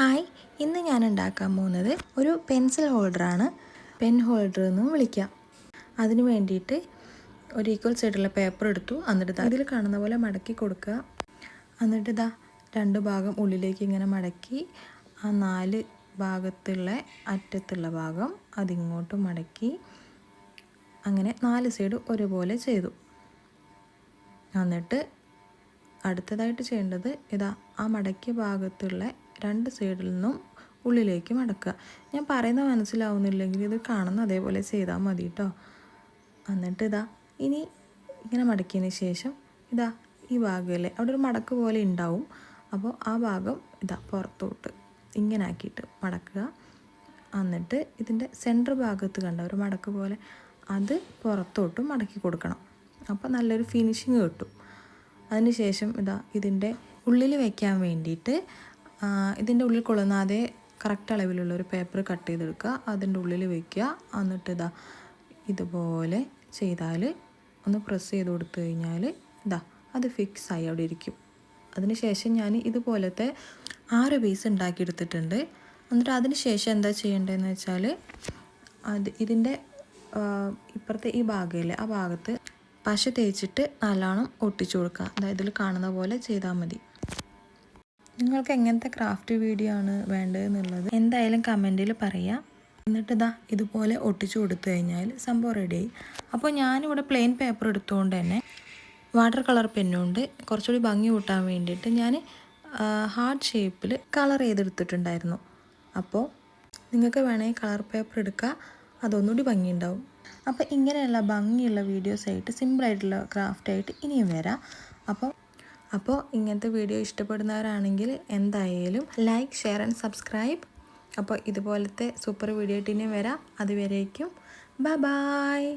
Hi ഇന്ന് ഞാൻ ഉണ്ടാക്കാൻ പോകുന്നത് ഒരു പെൻസിൽ ഹോൾഡറാണ്. പെൻ ഹോൾഡർ എന്നും വിളിക്കാം. അതിന് വേണ്ടിയിട്ട് ഒരു ഈക്വൽ സൈഡുള്ള പേപ്പർ എടുത്തു. എന്നിട്ട് ഇതാ ഇതിൽ കാണുന്ന പോലെ മടക്കി കൊടുക്കുക. എന്നിട്ട് ഇതാ രണ്ട് ഭാഗം ഉള്ളിലേക്ക് ഇങ്ങനെ മടക്കി ആ നാല് ഭാഗത്തുള്ള അറ്റത്തുള്ള ഭാഗം അതിങ്ങോട്ട് മടക്കി അങ്ങനെ നാല് സൈഡ് ഒരുപോലെ ചെയ്തു. എന്നിട്ട് അടുത്തതായിട്ട് ചെയ്യേണ്ടത് ഇതാ ആ മടക്കിയ ഭാഗത്തുള്ള രണ്ട് സൈഡിൽ നിന്നും ഉള്ളിലേക്ക് മടക്കുക. ഞാൻ പറയുന്നത് മനസ്സിലാവുന്നില്ലെങ്കിൽ ഇത് കാണുന്ന അതേപോലെ ചെയ്താൽ മതി കേട്ടോ എന്നിട്ട് ഇതാ ഇനി ഇങ്ങനെ മടക്കിയതിന് ശേഷം ഇതാ ഈ ഭാഗമല്ലേ അവിടെ ഒരു മടക്ക് പോലെ ഉണ്ടാവും. അപ്പോൾ ആ ഭാഗം ഇതാ പുറത്തോട്ട് ഇങ്ങനെ ആക്കിയിട്ട് മടക്കുക. എന്നിട്ട് ഇതിന്റെ സെന്റർ ഭാഗത്ത് കണ്ട ഒരു മടക്ക് പോലെ അത് പുറത്തോട്ട് മടക്കി കൊടുക്കണം. അപ്പോൾ നല്ലൊരു ഫിനിഷിങ് കിട്ടും. അതിനുശേഷം ഇതാ ഇതിന്റെ ഉള്ളിൽ വയ്ക്കാൻ വേണ്ടിയിട്ട് ഇതിന്റെ ഉള്ളിൽ കൊള്ളുന്നാതെ കറക്റ്റ് അളവിലുള്ള ഒരു പേപ്പർ കട്ട് ചെയ്തെടുക്കുക. അതിന്റെ ഉള്ളിൽ വയ്ക്കുക എന്നിട്ട് ഇതാ ഇതുപോലെ ചെയ്താൽ ഒന്ന് പ്രസ് ചെയ്ത് കൊടുത്തു കഴിഞ്ഞാൽ ഇതാ അത് ഫിക്സ് ആയി അവിടെ ഇരിക്കും. അതിനുശേഷം ഞാൻ ഇതുപോലത്തെ ആറ് പീസ് ഉണ്ടാക്കിയെടുത്തിട്ടുണ്ട്. എന്നിട്ട് അതിന് ശേഷം എന്താ ചെയ്യേണ്ടതെന്ന് വെച്ചാൽ അത് ഇതിന്റെ ഇപ്പുറത്തെ ഈ ഭാഗമില്ലേ ആ ഭാഗത്ത് പശ തേച്ചിട്ട് നല്ലോണം ഒട്ടിച്ചു കൊടുക്കുക. അതായത് ഇതിൽ കാണുന്ന പോലെ ചെയ്താൽ മതി. നിങ്ങൾക്ക് എങ്ങനത്തെ ക്രാഫ്റ്റ് വീഡിയോ ആണ് വേണ്ടതെന്നുള്ളത് എന്തായാലും കമന്റിൽ പറയാം. എന്നിട്ട് ഇതാ ഇതുപോലെ ഒട്ടിച്ചു കൊടുത്തു കഴിഞ്ഞാൽ സംഭവം റെഡിയായി അപ്പോൾ ഞാനിവിടെ പ്ലെയിൻ പേപ്പർ എടുത്തുകൊണ്ട് തന്നെ വാട്ടർ കളർ പെന്നുകൊണ്ട് കുറച്ചുകൂടി ഭംഗി കൂട്ടാൻ വേണ്ടിയിട്ട് ഞാൻ ഹാർട്ട് ഷേപ്പിൽ കളർ ചെയ്തെടുത്തിട്ടുണ്ടായിരുന്നു. അപ്പോൾ നിങ്ങൾക്ക് വേണമെങ്കിൽ കളർ പേപ്പർ എടുക്കുക അതൊന്നുകൂടി ഭംഗിയുണ്ടാവും. അപ്പോൾ ഇങ്ങനെയുള്ള ഭംഗിയുള്ള വീഡിയോസായിട്ട് സിമ്പിളായിട്ടുള്ള ക്രാഫ്റ്റായിട്ട് ഇനിയും വരാം. അപ്പോൾ അപ്പോൾ ഇങ്ങനത്തെ വീഡിയോ ഇഷ്ടപ്പെടുന്നവരാണെങ്കിൽ എന്തായാലും ലൈക്ക് ഷെയർ ആൻഡ് സബ്സ്ക്രൈബ് അപ്പോൾ ഇതുപോലത്തെ സൂപ്പർ വീഡിയോ ടീനെ വരാം. അതുവരേക്കും. Bye bye